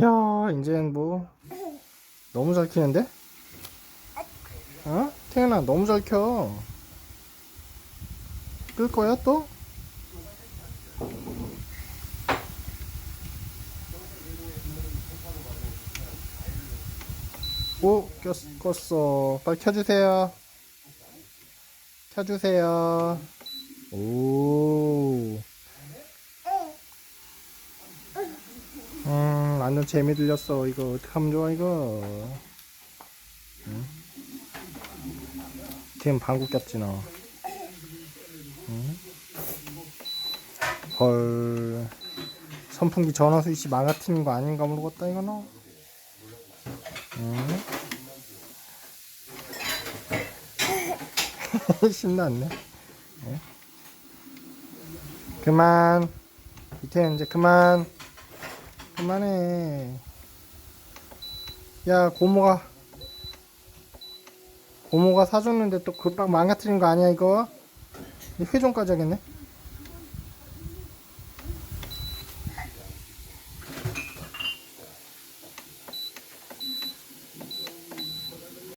야, 이제는 뭐 너무 잘 키는데? 어? 태연아, 너무 잘 켜. 끌 거야 또? 오, 꼈, 껐어. 빨리 켜주세요. 켜주세요. 오. 음, 완전 재미 들렸어. 이거 어떡하면 좋아, 이거. 응? 지금 방구 꼈지, 너. 응? 헐. 선풍기 전화 스위치 망가뜨린 거 아닌가 모르겠다, 이거 너. 응? 신났네. 응? 그만. 이태 이제 그만. 그만해. 야, 고모가. 고모가 사줬는데 또 급박 망가뜨린 거 아니야, 이거? 이 회전까지 하겠네?